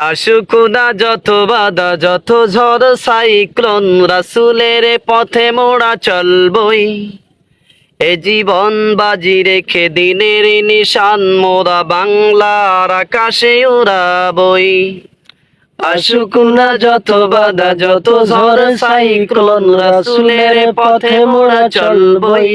আসুক না যত বাধা, যত ঝড়, সাইক্লোন রাসুলের পথে মোড়া চলবই। এ জীবন বাজি রেখে দিনের নিশান, মোরা বাংলার আকাশে উড়াবই। আসুক না যত বাধা, যত ঝড়, সাইক্লোন রাসুলের পথে মোড়া চলবই।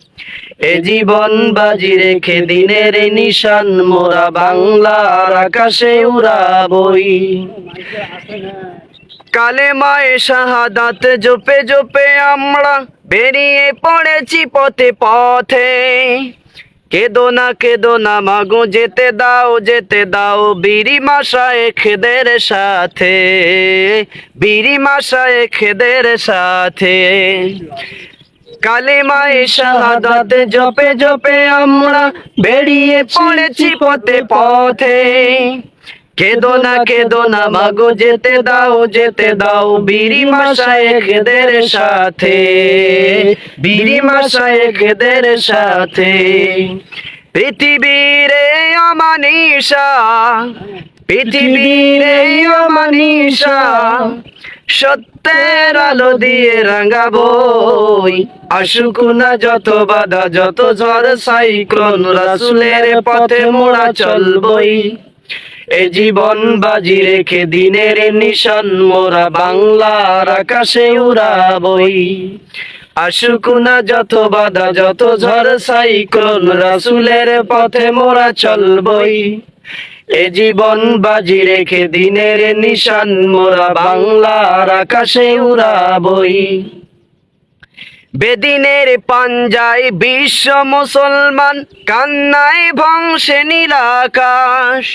এ জীবন বাজি রেখে দিনের নিশান, মোরা বাংলার আকাশে উড়াবই। কালে মায়ে শাহাদাত জোপে জোপে আমরা বেরিয়ে পড়েছি পথে পথে। কেদো না কেদো না, মাগো, যেতে দাও যেতে দাও, বিড়ি মাসায় খেদের সাথে। বিড়ি মাসায় খেদের সাথে। কালেমায় শাহাদাত জপে জপে আমরা বেরিয়ে পড়েছি পথে পথে। কেদো না কেদো না, মাগো, যেতে দাও যেতে দাও বিড়ি মাসায় খেদের সাথে। বিড়ি মাসায় খেদের সাথে। পৃথিবীরে অমানিসা পৃথিবীরে অমানিসা সত্যের আলো দিয়ে রাঙাবই। আসুক না যত বাধা, যত ঝড়, সাইক্লোন রাসুলের পথে মোড়া চলবই। এ জীবন বাজি রেখে দিনের নিশান, মোরা বাংলার আকাশে উড়াবই। আসুক না যত বাধা, যত ঝড়, সাইক্লোন রাসুলের পথে মোরা চলবই। এ জীবন বাজি রেখে দিনের নিশান মোরা বাংলার আকাশে উড়াবই। বেদিনের পাঞ্জায় বিশ্ব মুসলমান, কান্নায় ভংসে নীলাকাশ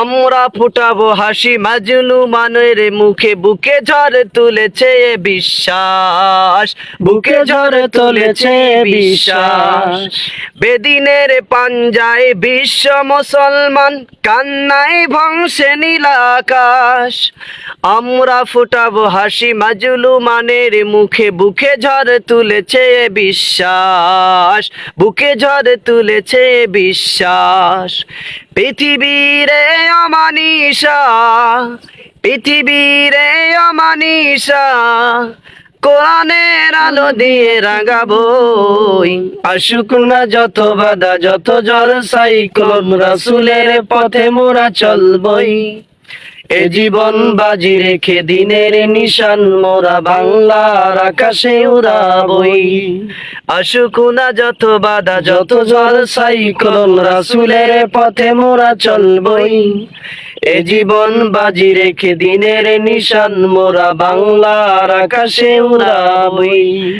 আমরা ফুটাবো হাসি মাজলু মানের মুখে, বুকে ঝড় তুলেছে বিশ্বাস। বুকে ঝড় তুলেছে বিশ্বাস। বেদিনের পাঞ্জায় বিশ্ব মুসলমান, কান্নায় ভংসে নীলাকাশ আমরা ফুটাবো হাসি মাজলু মানের মুখে, বুকে ঝড় তুলেছে বিশ্বাস, বুকে ঝড় তুলেছে বিশ্বাস। পৃথিবীরে অমানিসা পৃথিবীরে অমানিসা, কোরআনের আলো দিয়ে রাঙাবই। আসুক না যত বাধা, যত ঝড় সাইক্লোন রাসুলের পথে মোরা চলবই। এ জীবন বাজি রেখে দিনের নিশান মোরা বাংলার আকাশে উড়াবই। আসুক না যত বাধা, যত ঝড় সাইক্লোন রাসুলের পথে মোরা চলবই। এ জীবন বাজি রেখে দিনের নিশান মোরা বাংলার আকাশে উড়াবই।